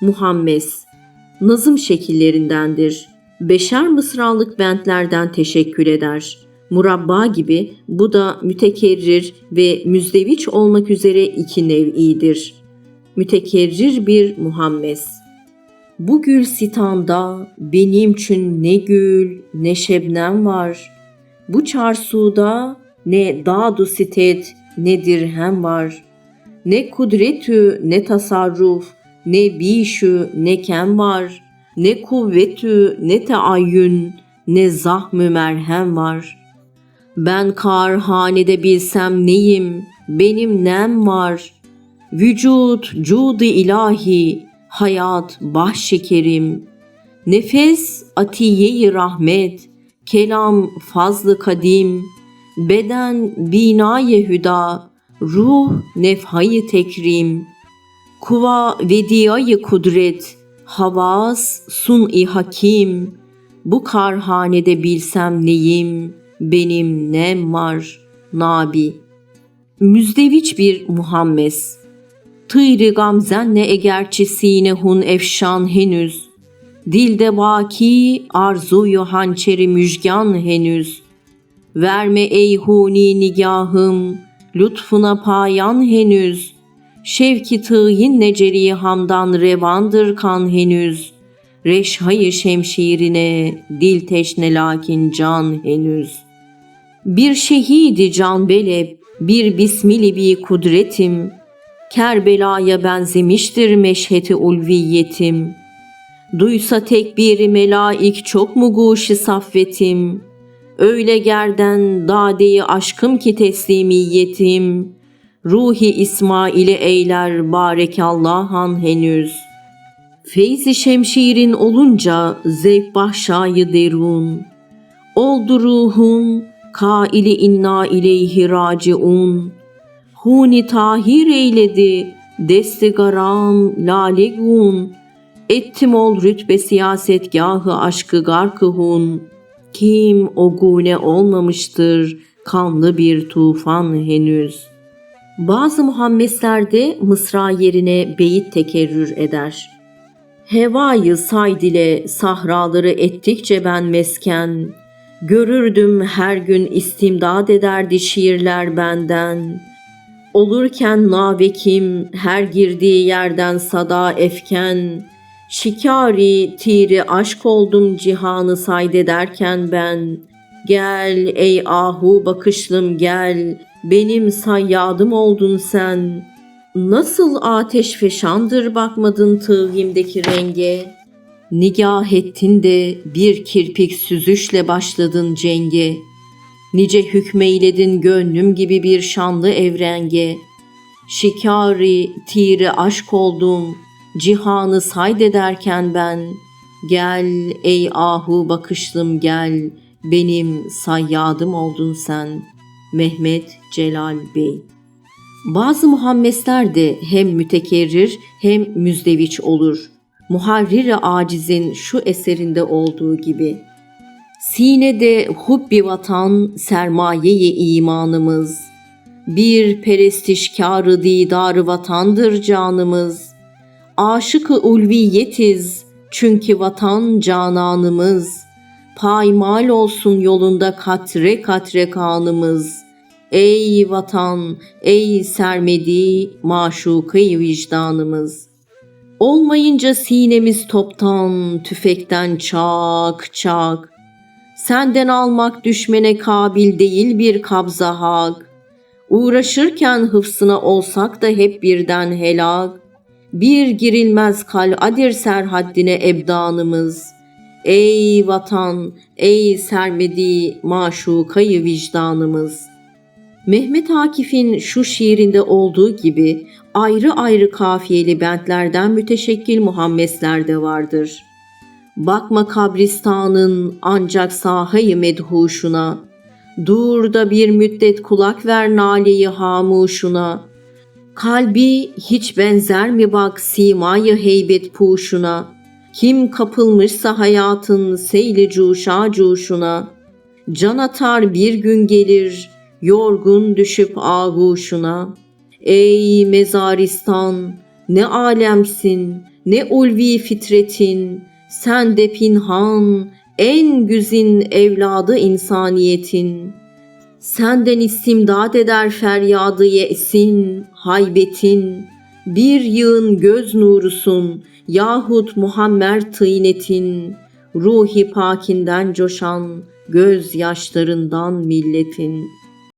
Muhammes nazım şekillerindendir. Beşer mısralık bentlerden teşekkül eder. Murabba gibi bu da mütekerrir ve müzdeviç olmak üzere iki nev'idir. Mütekerrir bir Muhammes. Bu gül sitanda benim için ne gül ne şebnem var. Bu çarsuda ne dağdu sitet ne dirhem var. Ne kudretü ne tasarruf ne bişü ne kem var. Ne kuvvetü ne teayyün ne zahmü merhem var. Ben karhanede bilsem neyim, benim nem var. Vücut, cudu ilahi, hayat bahşekerim. Nefes atiye-i rahmet, kelam fazlı kadim. Beden binayı hüda, ruh nefhayı tekrim. Kuva vediyayı kudret, havas sun-i hakim. Bu karhanede bilsem neyim, benim nem var, Nabi. Müzdeviç bir Muhammes. Tıyri gamzenle egerçisine hun efşan henüz. Dilde vaki arzuyu hançeri müjgan henüz. Verme ey huni nigahım, lütfuna payan henüz. Şevki tığyin neceri hamdan revandır kan henüz. Reşhayı şemşirine dil teşne lakin can henüz. Bir şehidi can belep, bir bismili bir kudretim. Kerbela'ya benzemiştir meşheti ulviyetim. Duysa tekbiri melaik çok mu guşi saffetim. Öyle gerden dadeyi aşkım ki teslimiyetim. Ruhi İsmail'i eyler barekallah henüz. Feyzi şemşirin olunca zevk bahşayı derun. Oldu ruhum kaili inna ileyhi raciun. Huni tahir eyledi desti garam lalegun. Ettim ol rütbe siyasetgahı aşkı garkı hun. Kim o gune olmamıştır kanlı bir tufan henüz. Bazı Muhammeslerde mısra yerine beyit tekerrür eder. Hevayı sayd ile sahraları ettikçe ben mesken, Görürdüm her gün istimdad ederdi şiirler benden. Olurken navekim her girdiği yerden sada efken, Şikari tiri aşk oldum cihanı saydederken ben. Gel ey ahu bakışlım gel, benim sayyadım oldun sen. Nasıl ateş feşandır bakmadın tığimdeki renge. Nigah ettin de bir kirpik süzüşle başladın cenge. Nice hükmeyledin gönlüm gibi bir şanlı evrenge. Şikari tiri aşk oldum, cihanı saydederken ben. Gel ey ahu bakışlım gel, benim sayyadım oldun sen. Mehmet Celal Bey Bazı Muhammesler de hem mütekerrir hem müzdeviç olur. Muharrir-i Aciz'in şu eserinde olduğu gibi. Sinede hubbi vatan sermaye-i imanımız. Bir perestişkarı didarı vatandır canımız. Aşık-ı ulviyetiz çünkü vatan cananımız. Paymal olsun yolunda katre katre kanımız.'' Ey vatan, ey sermedi maşukı vicdanımız. Olmayınca sinemiz toptan, tüfekten çak çak. Senden almak düşmene kabil değil bir kabza hak. Uğraşırken hıfsına olsak da hep birden helak. Bir girilmez kal'adir serhaddine ebdanımız. Ey vatan, ey sermedi maşukayı vicdanımız.'' Mehmet Akif'in şu şiirinde olduğu gibi ayrı ayrı kafiyeli bentlerden müteşekkil Muhammesler de vardır. Bakma kabristanın ancak sahayı medhuşuna, dur da bir müddet kulak ver naleyi hamuşuna, kalbi hiç benzer mi bak simayı heybet puşuna, kim kapılmışsa hayatın seyli cuşa cuşuna, can atar bir gün gelir, yorgun düşüp ağuşuna, Ey mezaristan ne alemsin, ne ulvi fitretin, sen de pinhan, en güzin evladı insaniyetin. Senden istimdad eder feryadı yesin, haybetin. Bir yığın göz nurusun yahut muhammer tıynetin. Ruhi pakinden coşan göz yaşlarından milletin.''